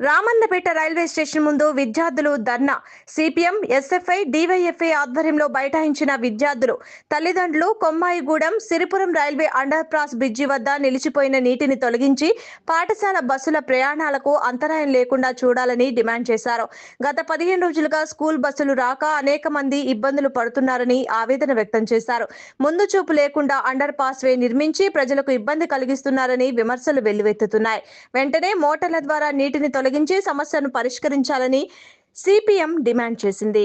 Ramannapet railway station ముందు విద్యార్థులు ధర్నా. CPM SFI DYFI ఆధ్వర్యంలో బైఠాయించిన విద్యార్థులు తల్లిదండ్రులు Kommaigudem Siripuram railway under cross bridge వద్ద నిలిచిపోయిన నీటిని తొలగించి పాఠశాల బస్సుల ప్రయాణాలకు అంతరాయం లేకుండా చూడాలని డిమాండ్ చేశారు. గత పదిహేను రోజులుగా స్కూల్ బస్సులు రాక అనేక మంది ఇబ్బందులు పడుతున్నారని ఆవేదన వ్యక్తం చేశారు. ముందు చూపు లేకుండా అండర్ పాస్ వే నిర్మించి ప్రజలకు ఇబ్బంది కలిగిస్తున్నారని విమర్శలు వెల్లువెత్తుతున్నాయి. వెంటనే మోటార్ల ద్వారా నీటిని తొలగించి సమస్యను పరిష్కరించాలని సిపిఎం డిమాండ్ చేసింది.